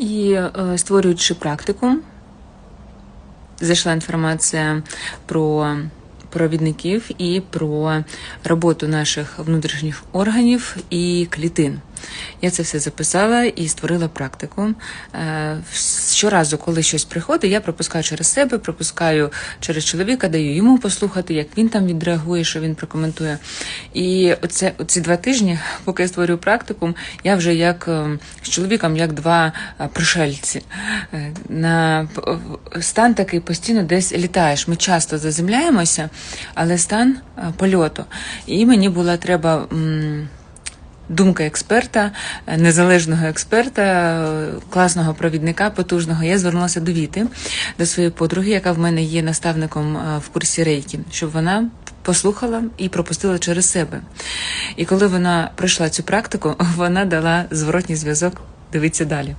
І е, створюючи практику, зайшла інформація про провідників і про роботу наших внутрішніх органів і клітин. Я це все записала і створила практику. Е, Щоразу, коли щось приходить, я пропускаю через себе, пропускаю через чоловіка, даю йому послухати, як він там відреагує, що він прокоментує. І оце, оці два тижні, поки я створюю практику, я вже як е, з чоловіком, як два е, пришельці. На стан такий постійно десь літаєш. Ми часто заземляємося, але стан польоту. І мені була треба. Думка експерта, е, незалежного експерта, е, класного провідника, потужного. Я звернулася до Віти, до своєї подруги, яка в мене є наставником е, в курсі рейки, щоб вона послухала і пропустила через себе. І коли вона пройшла цю практику, вона дала зворотній зв'язок. Дивіться далі.